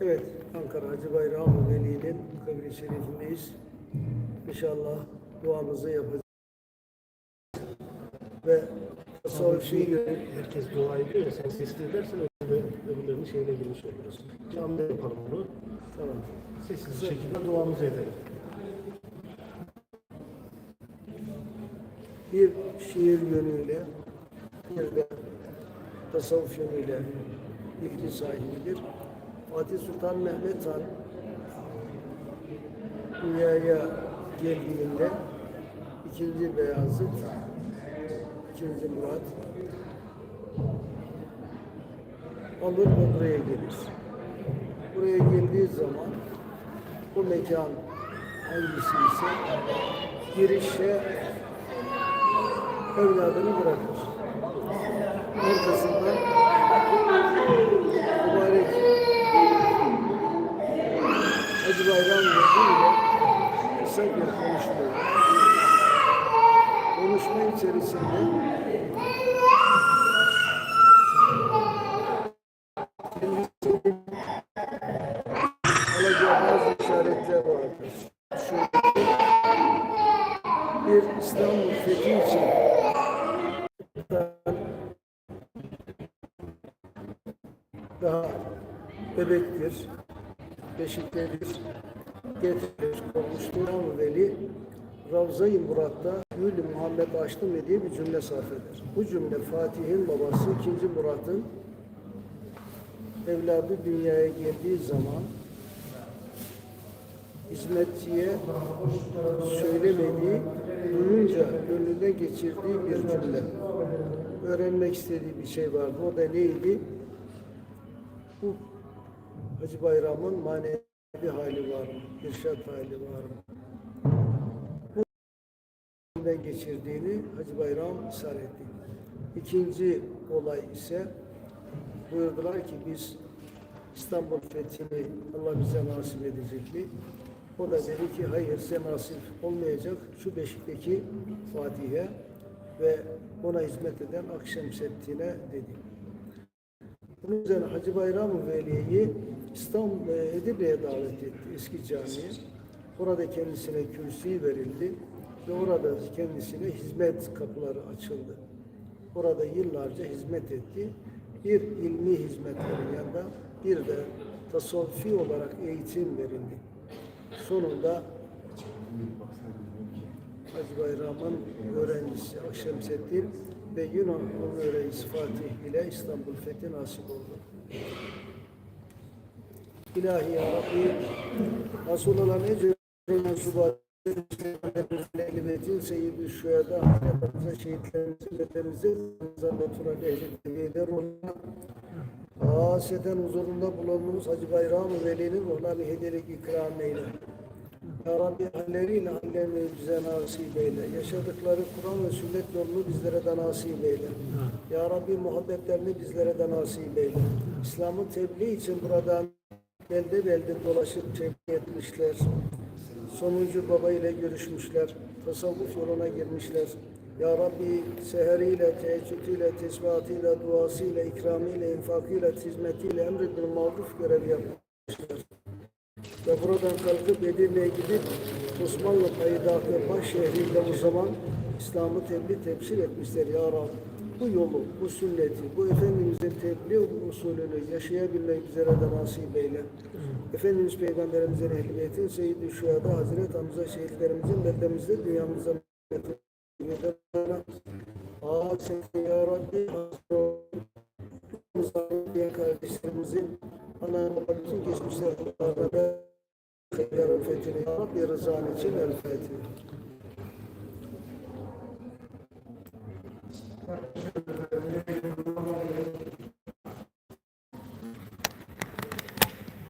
Evet, Ankara Hacı Bayram Veli'nin kabri şerifindeyiz. İnşallah duamızı yapacağız. Ve tasavvufi yönü Herkes dua ediyor ya sen sesli edersen öbür- öbürlerinin şeyine girmiş oluruz. Canlı yapalım bunu. tamam. Sessiz şekilde duamızı edelim. bir şiir yönüyle bir de tasavvuf yönüyle ilgi sahibidir. Fatih Sultan Mehmet Han dünyaya geldiğinde ikinci Beyazıt, ikinci Murat alır ve buraya gelir. Buraya geldiği zaman bu mekan hangisi ise girişe evladını bırakır. Arkasından Bayram Veli kısa bir konuşma. Konuşma içerisinde alacağı bazı işaretler vardır. Şöyle bir İstanbul fethi için daha bebektir, beşiktedir, getirir, konmuştur ama Veli Ravza-i Murat'ta Gül Muhammed Açtım diye bir cümle sarf eder. Bu cümle Fatih'in babası 2. Murat'ın evladı dünyaya geldiği zaman hizmetçiye söylemediği, duyunca gönlünden geçirdiği bir cümle. Öğrenmek istediği bir şey vardı. O da neydi? Bu Hacı Bayram'ın manevi hali var mı? İrşat hali var mı? Bu geçirdiğini Hacı Bayram ısrar etti. İkinci olay ise buyurdular ki biz İstanbul fethini Allah bize nasip edecekti. O da dedi ki hayır size nasip olmayacak. Şu Beşik'teki Fatih'e ve ona hizmet eden Akşemseddin'e dedi. Bunun üzerine Hacı Bayram Veli'yi İstanbul e, Edirne'ye davet etti eski camiye. Orada kendisine kürsü verildi ve orada kendisine hizmet kapıları açıldı. Orada yıllarca hizmet etti. Bir ilmi hizmetlerin yanında bir de tasavvufi olarak eğitim verildi. Sonunda Hacı Bayram'ın öğrencisi Akşemseddin ve Yunan reis Fatih ile İstanbul fethi nasip oldu. İlahi Ya Rabbi nasıl olan ece mensubat Ehlibetin seyyid-i şüheda Hazretlerimize, şehitlerimizin, beterimize Zannetura ehli ruhuna Haseten huzurunda bulunduğumuz Hacı Bayram-ı Veli'nin ruhlarını hediyelik ikram eyle. Ya Rabbi halleriyle hallerini bize nasip eyle. Yaşadıkları Kur'an ve sünnet yolunu bizlere de nasip eyle. Ya Rabbi muhabbetlerini bizlere de nasip eyle. İslam'ın tebliğ için buradan belde belde dolaşıp tebliğ etmişler. Sonuncu baba ile görüşmüşler. Tasavvuf yoluna girmişler. Ya Rabbi seheriyle, teheccüdüyle, tesbihatıyla, duasıyla, ikramıyla, infakıyla, hizmetiyle emredin mağruf görev yapmışlar. Ve buradan kalkıp Edirne'ye gidip Osmanlı payidahı baş şehrinde o zaman İslam'ı tebliğ temsil etmişler ya Rabbi. Bu yolu, bu sünneti, bu Efendimizin tebliğ usulünü yaşayabilmek üzere de nasip eyle. Efendimiz Peygamberimizin ehl-i beytin, Seyyid-i Şühada, Hazreti Hamza şehitlerimizin beldemizde dünyamıza Aa sen ya Rabbi diyen kardeşlerimizin ana baba bütün geçmişler da Yarın fethini ya Rabbi rızan için el Fatiha.